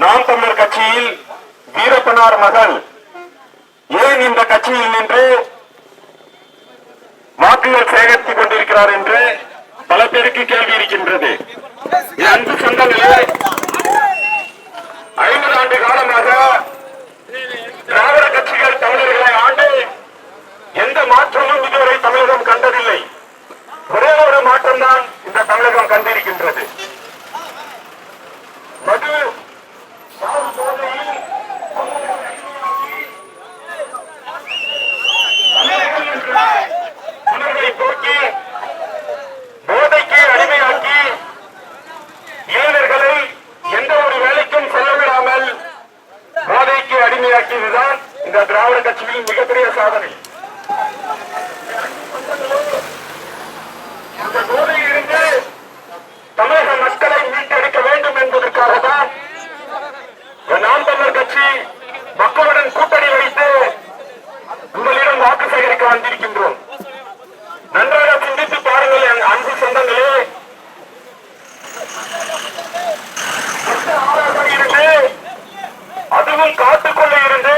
நாம் தமிழர் கட்சியில் வீரப்பனார் மகள் ஏன் இந்த கட்சியில் நின்று வாக்குகள் சேகரித்துக் கொண்டிருக்கிறார் என்று பல பேருக்கு கேள்வி இருக்கின்றது. அன்பு சொந்தங்களே ஐம்பது ஆண்டு காலமாக திராவிட கட்சிகள் தமிழர்களை ஆண்டு எந்த மாற்றமும் இதுவரை தமிழகம் கண்டதில்லை. ஒரே ஒரு மாற்றம்தான் இந்த தமிழகம் கண்டிருக்கின்றது. மது அடிமையாக்கியதுதான் இந்த திராவிட கட்சியின் மிகப்பெரிய சாதனை இந்த போதையிலிருந்து தமிழக மக்களை மீட்டெடுக்க வேண்டும் என்பதற்காக தான் நாம் தமிழர் கட்சி மக்களுடன் கூட்டணி வைத்து உங்களிடம் வாக்கு சேகரிக்க வந்திருக்கின்றோம் நன்றாக சிந்தித்து பாருங்கள் என் அன்பு சொந்தங்களே ஆறாக இருந்து அதுவும் காட்டுக்குள்ள இருந்து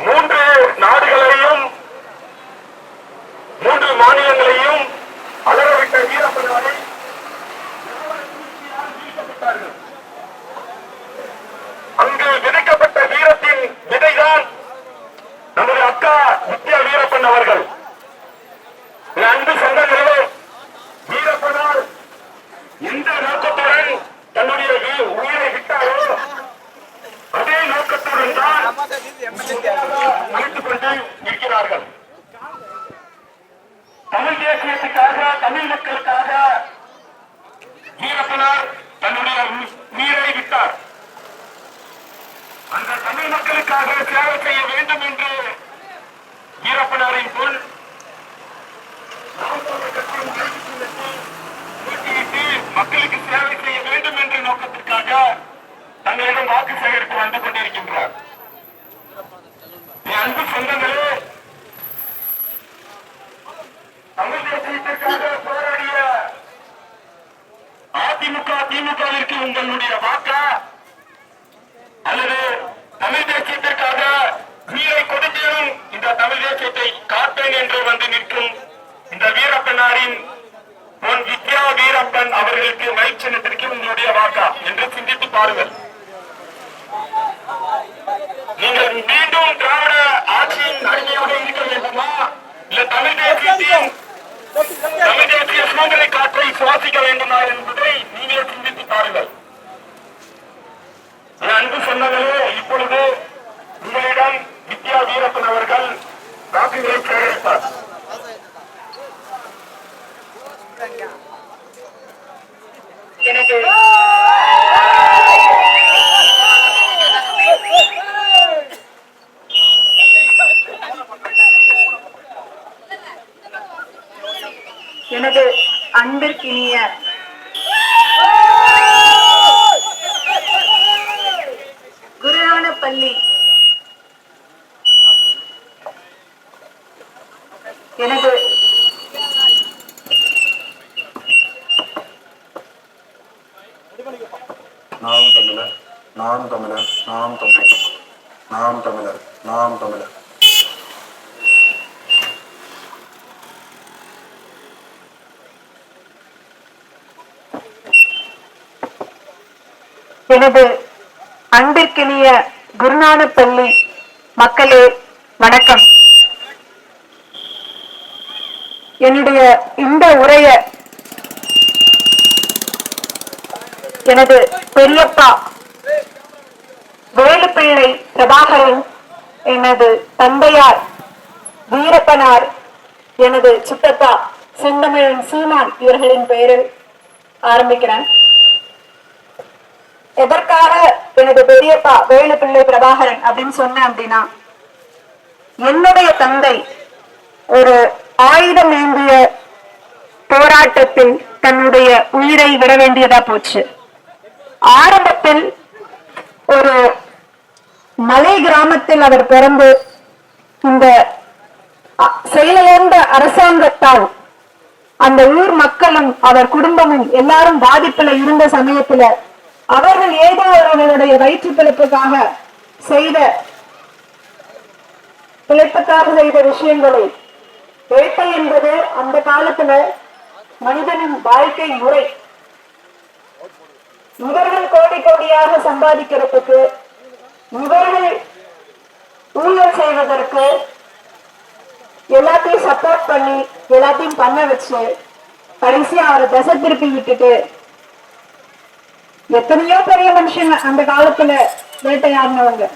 மூன்று நாடுகளையும் மூன்று மாநிலங்களையும் அலரவிட்ட வீரப்பனாரை அங்கு விதைக்கப்பட்ட வீரத்தின் விதைதான் நம்முடைய அக்கா வித்யா வீரப்பன் அவர்கள் என் அன்பு சொந்தங்களே வீரப்பனார் எந்த நோக்கத்துடன் தன்னுடைய வீ- உயிரை விட்டாரோ அதே நோக்கத்துடன் தான் அழைத்துக் கொண்டு இருக்கிறார்கள் தமிழ் தேசியத்துக்காக தமிழ் மக்களுக்காக வீரப்பனார் தன்னுடைய உயிரை விட்டார். அந்த தமிழ் மக்களுக்காக சேவை செய்ய வேண்டும் என்று வீரப்பனாரின் பொருள் மக்களுக்கு சேவை செய்ய வேண்டும் என்ற நோக்கத்திற்காக தங்களிடம் வாக்கு சேகரித்து வந்து கொண்டிருக்கின்றார். அன்பு சொந்தங்களே தமிழ் தேசியத்திற்காக திமுகவிற்கு உங்களுடைய வாக்கா? அல்லது தமிழ் தேசியத்திற்காக உயிரை கொடுத்தேனும் இந்த தமிழ் தேசியத்தை காப்பேன் என்று வந்து நிற்கும் இந்த வீரப்பனாரின் பொன் வித்யா வீரப்பன் அவர்களுக்கு மை உங்களுடைய வாக்கா என்று சிந்தித்து பாருங்கள். நீங்கள் மீண்டும் திராவிட ஆட்சியின் அடிமையாக இருக்க வேண்டுமா? இல்ல தமிழ் தேசியத்தையும் தமிழ் தேசிய சுதந்திர காற்றை சுவாசிக்க வேண்டுமா என்பதை நீங்கள் சிந்தித்து பாருங்கள். அன்பு சொந்தங்களே இப்பொழுது உங்களிடம் வித்யா வீரப்பன் அவர்கள் வாக்குகளை சேகரிப்பார் எனக்கு எனது அன்பிற்கினிய குருவான பள்ளி எனது நாம் தமிழர் நாம் தமிழர் நாம் தமிழர் நாம் தமிழர் நாம் தமிழர். எனது அன்பிற்கினிய குருநானக் பள்ளி மக்களே வணக்கம். என்னுடைய இந்த உரைய எனது பெரியப்பா. வேலுப்பிள்ளை பிரபாகரன் எனது தந்தையார் வீரப்பனார் எனது சித்தப்பா செந்தமிழன் சீமான் இவர்களின் பெயரில் ஆரம்பிக்கிறேன். எதற்காக எனது பெரியப்பா வேலுப்பிள்ளை பிரபாகரன் அப்படின்னு சொன்னேன் அப்படின்னா என்னுடைய தந்தை ஒரு ஆயுதம் ஏந்திய போராட்டத்தில் தன்னுடைய உயிரை விட வேண்டியதா போச்சு. ஆரம்பத்தில் ஒரு மலை கிராமத்தில் அவர் பிறந்து இந்த செயலிழந்த அரசாங்கத்தால் அந்த ஊர் மக்களும் அவர் குடும்பமும் எல்லாரும் பாதிப்புல இருந்த சமயத்துல அவர்கள் ஏதோ அவர்களுடைய வயிற்று பிழைப்புக்காக செய்த பிழைப்புக்காக செய்த விஷயங்களை வேட்டை என்பது அந்த காலத்துல மனிதனின் வாழ்க்கை முறை. இவர்கள் கோடி கோடியாக சம்பாதிக்கிறதுக்கு இவர்கள் ஊழல் செய்வதற்கு எல்லாத்தையும் சப்போர்ட் பண்ணி எல்லாத்தையும் பண்ண வச்சு கடைசியா அவரை தசை திருப்பி விட்டுட்டு எத்தனையோ பெரிய மனுஷங்க அந்த காலத்துல வேட்டையாடினவங்க.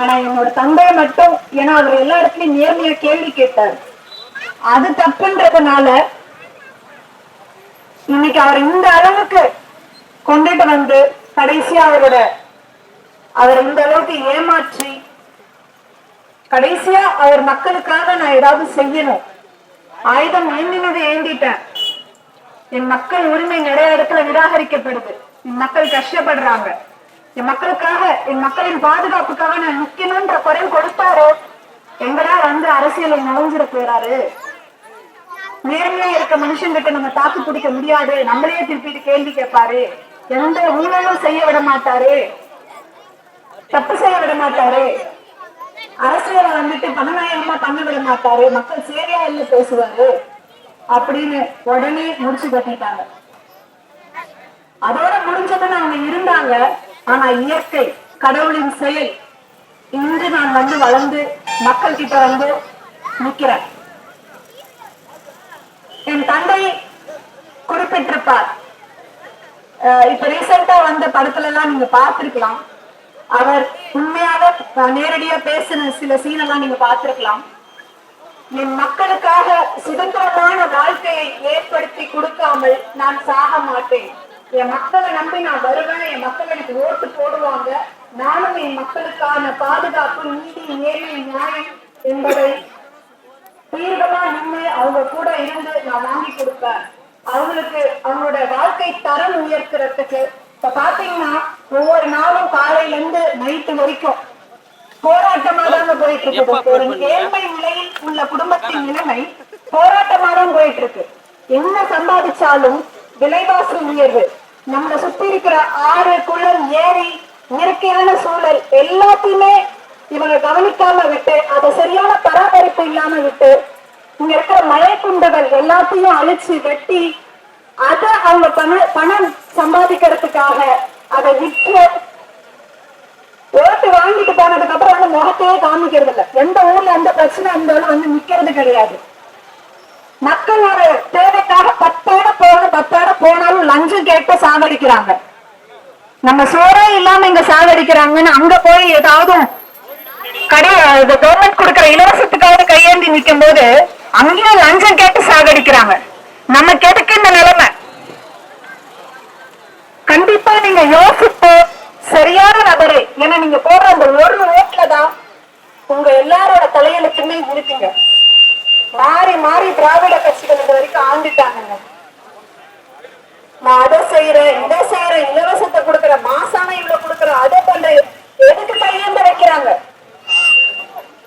ஆனா என்னோட தந்தை மட்டும் ஏன்னா அவர் எல்லா இடத்துலயும் நேர்மையா கேள்வி கேட்டார். அது தப்புன்றதுனால இன்னைக்கு அவர் இந்த அளவுக்கு கொண்டுட்டு வந்து கடைசியா அவரோட அவர் இந்த அளவுக்கு ஏமாற்றி கடைசியா அவர் மக்களுக்காக நான் ஏதாவது செய்யணும். ஆயுதம் ஏந்தினது ஏந்திட்டேன். என் மக்கள் உரிமை நிறைய இடத்துல நிராகரிக்கப்படுது. என் மக்கள் கஷ்டப்படுறாங்க. என் மக்களுக்காக என் மக்களின் பாதுகாப்புக்காக நான் நிக்கணும்ன்ற குரல் கொடுத்தாரோ? எங்கடா வந்து அரசியலை நுழைஞ்சிட போறாரு. நேர்மையா இருக்க மனுஷங்கிட்ட நம்ம தாக்கு பிடிக்க முடியாது. நம்மளையே திருப்பிட்டு கேள்வி கேட்பாரு. எந்த ஊழலும் செய்ய விட மாட்டாரு தப்பு செய்ய விட மாட்டாரு அரசியலை வந்துட்டு பணநாயகமா பண்ண விட மாட்டாரு மக்கள் சேவையா இல்ல பேசுவாரு. அப்படின்னு உடனே முடிச்சு கட்டிட்டாங்க. அதோட முடிஞ்சதுன்னு அவங்க இருந்தாங்க. ஆனா இயற்கை கடவுளின் செயல். இன்று நான் வந்து வளர்ந்து மக்கள் கிட்ட வந்து நிக்கிறேன். என் தந்தை குறிப்பிட்டிருப்பார். இப்ப ரீசெண்டா வந்த படத்துல எல்லாம் நீங்க பார்த்திருக்கலாம். அவர் உண்மையாக நேரடியா பேசின சில சீன் எல்லாம் நீங்க பார்த்திருக்கலாம். என் மக்களுக்காக சுதந்திரமான வாழ்க்கையை ஏற்படுத்தி கொடுக்காமல் நான் சாக மாட்டேன். என் மக்களை நம்பி நான் வருவேன் என் மக்கள் எனக்கு ஓட்டு போடுவாங்க. நானும் என் மக்களுக்கான பாதுகாப்பு நீதி நேர்மை நியாயம் என்பதை தீர்க்கமா நின்று அவங்க கூட இருந்து நான் வாங்கி கொடுப்பேன். அவங்களுக்கு அவங்களோட வாழ்க்கை தரம் உயர்த்துறதுக்கு இப்ப பாத்தீங்கன்னா ஒவ்வொரு நாளும் காலையில இருந்து நைட்டு வரைக்கும் போராட்டமா தாங்க போயிட்டு இருக்குது ஒரு ஏழ்மை நிலையில் உள்ள குடும்பத்தின் நிலைமை போராட்டமா தான் போயிட்டு இருக்கு என்ன சம்பாதிச்சாலும் விலைவாசி உயர்வு. நம்மளை சுத்தி இருக்கிற ஆறு குளம் ஏரி இயற்கையான சூழல் எல்லாத்தையுமே இவங்க கவனிக்காம விட்டு அதை சரியான பராமரிப்பு இல்லாம விட்டு இங்க இருக்கிற மயக்குண்டுகள் எல்லாத்தையும் அழிச்சு வெட்டி அதை அவங்க பண பணம் சம்பாதிக்கிறதுக்காக அதை விற்று ஓட்டு வாங்கிட்டு போனதுக்கு அப்புறம் வந்து முகத்தையே காமிக்கிறது இல்ல. எந்த ஊர்ல எந்த பிரச்சனை இருந்தாலும் வந்து நிக்கிறது கிடையாது. மக்களோட தேவைக்காக பத்தோட போன பத்தோட போனாலும் லஞ்சம் கேட்டு சாகடிக்கிறாங்க. நம்ம சோறே இல்லாம இங்க சாகடிக்கிறாங்கன்னு அங்க போய் ஏதாவது கடை கவர்மெண்ட் கொடுக்கிற இலவசத்துக்காக கையேந்தி நிக்கும் போது அங்கேயும் லஞ்சம் கேட்டு சாகடிக்கிறாங்க. நமக்கு எதுக்கு இந்த நிலைமை. கண்டிப்பா நீங்க யோசித்து சரியான நபரை. ஏன்னா நீங்க போடுற அந்த ஒரு ஓட்டுலதான் உங்க எல்லாரோட தலையெழுத்துமே இருக்குங்க மாறி மாறி திராவிட கட்சிகள் இது வரைக்கும் ஆண்டுட்டாங்க நான் அதை செய்யறேன் இதை செய்யறேன் இலவசத்தை கொடுக்கறேன் மாசான இவ்வளவு கொடுக்கறேன் அதை பண்றேன். எதுக்கு கையேந்த வைக்கிறாங்க?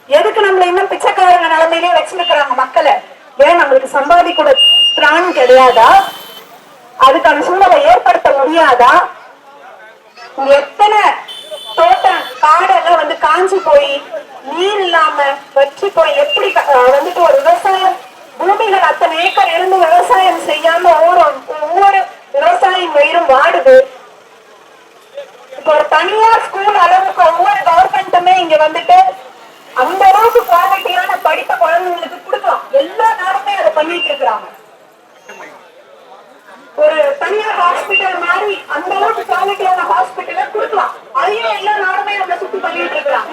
எதுக்கு நம்மள இன்னும் பிச்சைக்காரங்க நிலைமையிலே வச்சிருக்கிறாங்க மக்களை? ஏன் நம்மளுக்கு சம்பாதி கூட திரான் கிடையாதா? அதுக்கான சூழலை ஏற்படுத்த முடியாதா? எத்தனை தோட்டம் காடெல்லாம் வந்து காஞ்சி போய் நீர் இல்லாம வற்றி போய் எப்படி வந்துட்டு ஒரு விவசாயம் பூமிகள் அத்தனை ஏக்கர் இருந்து விவசாயம் செய்யாம ஒவ்வொரு ஒவ்வொரு விவசாயம் வயிறும் வாடுது. இப்போ ஒரு தனியார் ஸ்கூல் அளவுக்கு ஒவ்வொரு கவர்மெண்ட்டுமே இங்க வந்துட்டு அந்த அளவுக்கு குவாலிட்டியான படித்த குழந்தைங்களுக்கு கொடுக்கலாம். எல்லா நாடுமே அதை பண்ணிட்டு இருக்கிறாங்க. ஒரு தனியார் ஹாஸ்பிட்டல் மாதிரி அந்த அளவுக்கு குவாலிட்டியான ஹாஸ்பிட்டல கொடுக்கலாம். அதையும் எல்லா நாடுமே நம்ம சுத்தி பண்ணிட்டு இருக்கிறாங்க.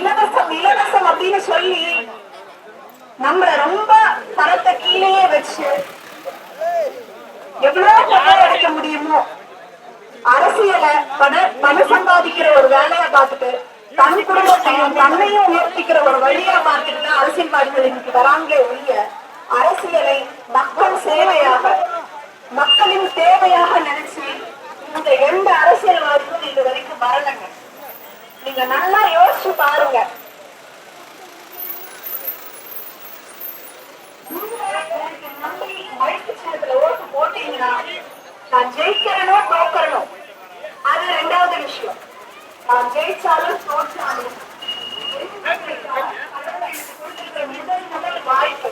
இலவசம் இலவசம் அப்படின்னு சொல்லி நம்ம ரொம்ப தரத்தை கீழேயே வச்சு எவ்வளவு பணம் அடைக்க முடியுமோ அரசியலை பண பணம் சம்பாதிக்கிற ஒரு வேலையை பார்த்துட்டு தன் குடும்பத்தையும் தன்னையும் உயர்த்திக்கிற ஒரு வழியா பார்த்துட்டு அரசியல்வாதிகள் இன்னைக்கு வராங்களே ஒழிய அரசியலை மக்கள் சேவையாக மக்களின் தேவையாக நினைச்சு இந்த எந்த அரசியல்வாதிகளும் இது வரைக்கும் வரலங்க. நீங்க நல்லா யோசிச்சு பாருங்க. ஓட்டு போட்டீங்கன்னா நான் ஜெயிக்கிறேனோ தோக்கறனோ? அது ரெண்டாவது விஷயம். ஜெயிச்சாலும் தோற்றாலும் முதல் முதல் வாய்ப்பு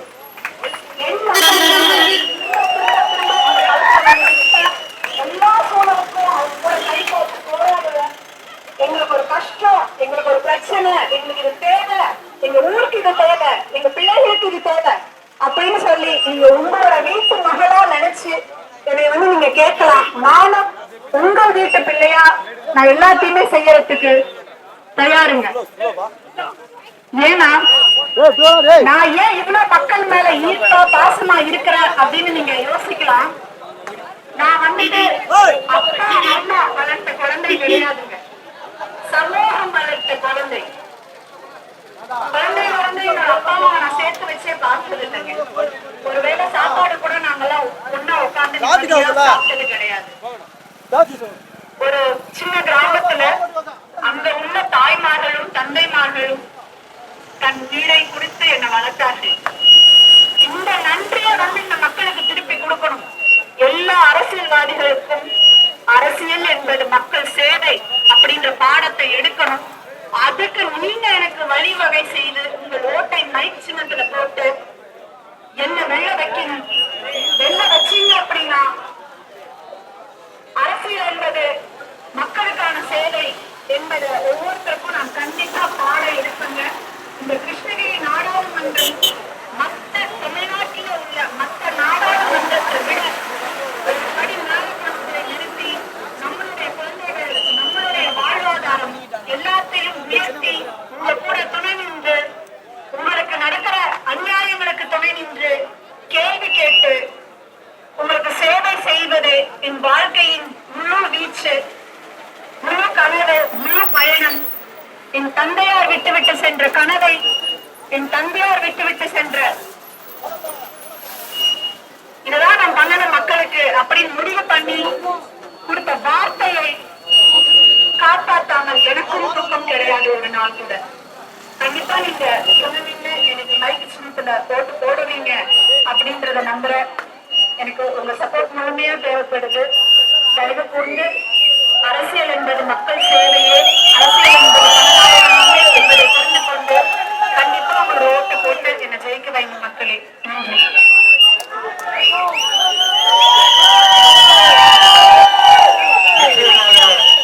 எல்லா சூழலுக்கும் அவங்க கூட கை கோர்த்து போராடுவேன் எங்களுக்கு ஒரு கஷ்டம் எங்களுக்கு ஒரு பிரச்சனை எங்களுக்கு இது தேவை எங்க ஊருக்கு இது தேவை எங்க பிள்ளைகளுக்கு இது தேவை. அப்படின்னு சொல்லி நீங்க உங்களோட வீட்டு மகளா நினைச்சு என்னை வந்து நீங்க கேட்கலாம். நானும் உங்க வீட்டு பிள்ளையா நான் எல்லாத்தையுமே செய்யறதுக்கு தயாருங்க. ஏன்னா நான் ஏன் இவ்வளவு மக்கள் மேல ஈர்ப்பா பாசமா இருக்கிறேன் அப்படின்னு நீங்க யோசிக்கலாம் நான் வந்துட்டு அப்பா அம்மா வளர்த்த குழந்தை கிடையாதுங்க சமூகம் வளர்த்த குழந்தை குழந்தை வந்து எங்க அப்பா அம்மாவை நான் சேர்த்து வச்சே பார்த்தது இல்லைங்க ஒருவேளை சாப்பாடு கூட நாங்கெல்லாம் ஒண்ணா உட்கார்ந்து நிம்மதியா சாப்பிட்டது கிடையாது ஒரு சின்ன கிராமத்துல அங்க உள்ள தாய்மார்களும் தந்தைமார்களும் தன் வீடை கொடுத்து என்னை வளர்த்தார்கள் இந்த நன்றியை வந்து இந்த மக்களுக்கு திருப்பி கொடுக்கணும் எல்லா அரசியல்வாதிகளுக்கும் அரசியல் என்பது மக்கள் சேவை அப்படின்ற பாடத்தை எடுக்கணும் அதுக்கு நீங்க எனக்கு வழிவகை செய்து உங்கள் ஓட்டை மைக் சின்னத்துல போட்டு என்ன வெள்ள வைக்கணும் வெள்ள வச்சீங்க அப்படின்னா அரசியல் என்பது மக்களுக்கான சேவை என்பது ஒவ்வொருத்தருக்கும் நான் கண்டிப்பா பாட எடுப்பேங்க இந்த கிருஷ்ணகிரி நாடாளுமன்றம் மற்ற தமிழ்நாட்டில் உள்ள மற்ற நாடாளுமன்றத்தை விட ஒரு படி நாடாளுமன்றத்தை நிறுத்தி நம்மளுடைய குழந்தைகள் நம்மளுடைய வாழ்வாதாரம் எல்லாத்தையும் உயர்த்தி உங்க கூட துணை நின்று உங்களுக்கு நடக்கிற அநியாயங்களுக்கு என்று கேள்வி கேட்டு உங்களுக்கு சேவை செய்வது என் வாழ்க்கையின் முழு வீச்சு முழு கனவு முழு பயணம். என் தந்தையார் விட்டுவிட்டு சென்ற கனவை என் தந்தையார் விட்டுவிட்டு சென்ற இதெல்லாம் நான் பண்ணணும் மக்களுக்கு அப்படின்னு முடிவு பண்ணி கொடுத்த வார்த்தையை காப்பாற்றாமல் எனக்கும் தூக்கம் கிடையாது ஒரு நாள் கூட. கண்டிப்பா நீங்க சொன்னீங்க எனக்கு மைக் சின்னத்துல போட்டு போடுவீங்க அப்படின்றத நம்புறேன் எனக்கு உங்க சப்போர்ட் முழுமையா தேவைப்படுது. தயவு கூர்ந்து அரசியல் என்பது மக்கள் சேவையே அரசியல் என்பது பணக்காரனாமே என்பதை புரிந்து கொண்டு கண்டிப்பா உங்களோட ஓட்டு போட்டு என்னை ஜெயிக்க வைங்க மக்களே நன்றி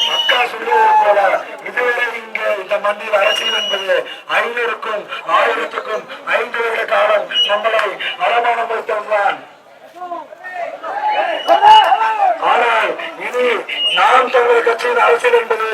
மக்கா சொல்லுவது போல இதுவரை இங்க இந்த மண்ணில் அரசியல் என்பது ஐநூறுக்கும் ஆயிரத்துக்கும் ஐந்து வருட காலம் நம்மளை அவமானப்படுத்தவன்தான் ஆனால் இனி நாம் தமிழர் கட்சியின் அரசியல் என்பது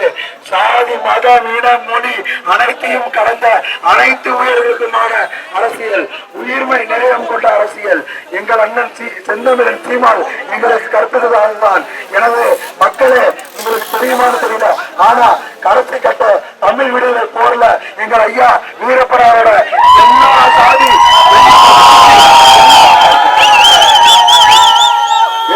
சாதி மத இனம் மொழி அனைத்தையும் கடந்த அனைத்து உயிர்களுக்குமான அரசியல் உயிர்மை நிலையம் கொண்ட அரசியல். எங்கள் அண்ணன் செந்தமிழன் சீமான் எங்களுக்கு கற்பித்ததான் எனவே மக்களே உங்களுக்கு தெரியுமான்னு தெரியல. ஆனா கடைசி கட்ட தமிழ் விடுதலை போர்ல எங்கள் ஐயா வீரப்பராவோட எல்லா சாதி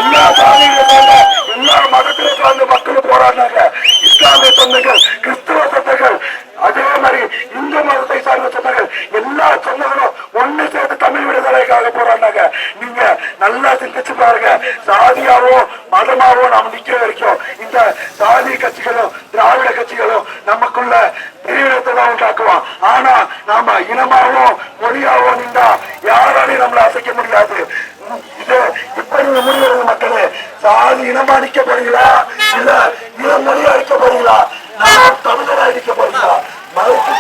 எல்லா சாதியில சேர்ந்த எல்லா மதத்திலே சார்ந்த மக்கள் போராடினாங்க. இஸ்லாமிய சொந்தங்கள் கிறிஸ்துவ சொந்தங்கள் அதே மாதிரி இந்து மதத்தை சார்ந்த சொந்தங்கள் எல்லா சொந்தங்களும் ஒண்ணு சேர்ந்து தமிழ் விடுதலைக்காக போறாங்க நீங்க நல்லா சிந்திச்சு பாருங்க. சாதியாவோ மதமாவோ நாம நிக்கிற வரைக்கும் இந்த சாதி கட்சிகளும் திராவிட கட்சிகளும் நமக்குள்ள பிரிவினத்தை தான் உண்டாக்குவோம் ஆனா நாம இனமாவோ மொழியாவோ நின்றா யாராலையும் நம்மள அசைக்க முடியாது. இது இப்ப நீங்க முடிவெடுங்க மக்களே. சாதி இனமா அடிக்க போறீங்களா? இல்ல இனம் மொழியா அடிக்க போறீங்களா? நான் தமிழரா அடிக்க போறீங்களா? மலைக்கு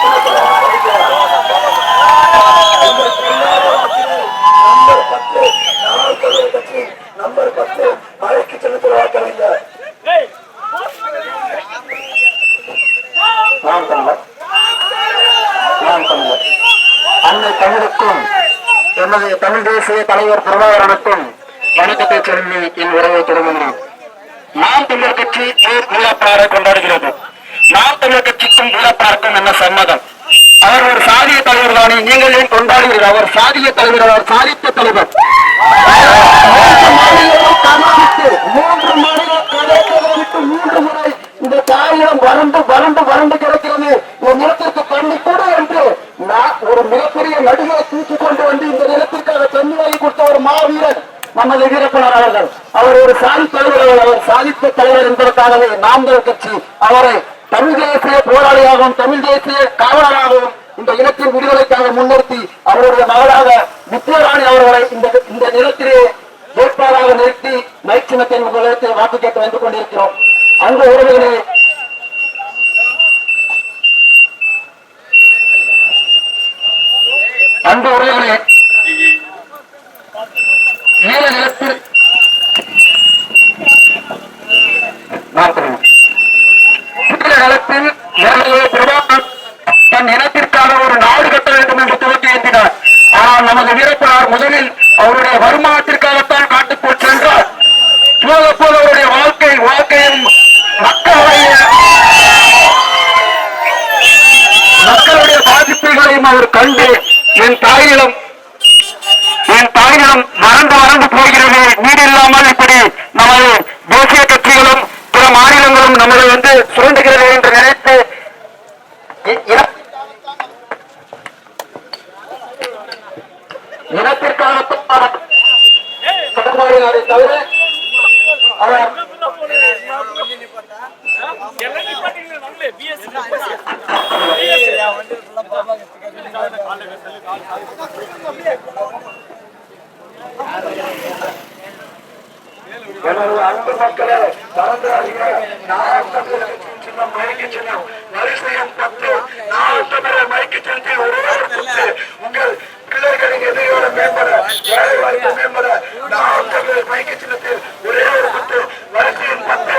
தமிழுக்கும் தமிழ் தேசிய தலைவர் பிரபாகரனுக்கும் வணக்கத்தை சொல்லி என் உறவை தொடங்குகிறேன் நாம் தமிழர் கட்சி ஊர் கொண்டாடுகிறது. நாம் தமிழர் கட்சிக்கும் பார்க்கும் என்ன சம்மதம்? அவர் ஒரு சாதிய தலைவர் தானே நீங்கள் ஏன் கொண்டாடுகிறீர்கள்? அவர் சாதிய தலைவர் அவர் சாதித்த தலைவர். மூன்று மாநில மூன்று முறை இந்த காரியம் வறண்டு வறண்டு வறண்டு கிடக்கிறது இந்த நிலத்திற்கு தண்ணி கூட என்று நான் ஒரு மிகப்பெரிய நடுகளை தூக்கி கொண்டு வந்து இந்த நிலத்திற்காக தண்ணி வாங்கி கொடுத்த ஒரு மாவீரர் நமது வீரப்பனர் அவர்கள் அவர் ஒரு சாதி தலைவர் அவர் சாதித்த தலைவர் என்பதற்காகவே நாம் கட்சி அவரை தமிழ் தேசிய போராளியாகவும் தமிழ் தேசிய காவலராகவும் இந்த இனத்தின் விடுதலைக்காக முன்னிறுத்தி அவருடைய மகளாக முத்துராணி அவர்களை இந்த இந்த நிலத்திலே வேட்பாளராக நிறுத்தி மைச்சினத்தின் உங்களிடத்தில் வாக்கு கேட்டு வந்து கொண்டிருக்கிறோம். அந்த உறவுகளே அந்த உறவுகளே நீல நிலத்தில் நான் நிலத்தில் நேரடியாக தன் இனத்திற்காக ஒரு நாடு கட்ட வேண்டும் என்று துவக்கி ஏற்றினார் ஆனால் நமது வீரப்பனார் முதலில் அவருடைய வருமானத்திற்காகத்தான் காட்டுக்குள் சென்றார். போக போல அவருடைய வாழ்க்கை வாழ்க்கையும் மக்களுடைய மக்களுடைய பாதிப்புகளையும் அவர் கண்டு என் தாயிடம் என் தாயிடம் மறந்து மறந்து போகிறது. வீடு இல்லாமல் இப்படி நமது தேசிய கட்சிகளும் பிற மாநிலங்களும் நம்மளை வந்து சுரண்டுகிறது என்று நினைத்து இனத்திற்கான இனத்திற்காக தவிர அவர் எனது அன்பு மக்களே பறந்து அறிய நாகத்தமிழகத்தின் சின்னம் மைக்கு சின்னம் வரிசையும் பத்து நாகத்தமிழர் மைக்கு செலுத்தி உருவாக்கப்பட்டு உங்கள் பிள்ளைகளின் எதிர்காலம் மேம்பட வேலை வாய்ப்பு மேம்பட நாகத்தமிழர் மைக்கு சின்னத்தில் ஒரே ஒரு பத்து வரிசையும் பத்து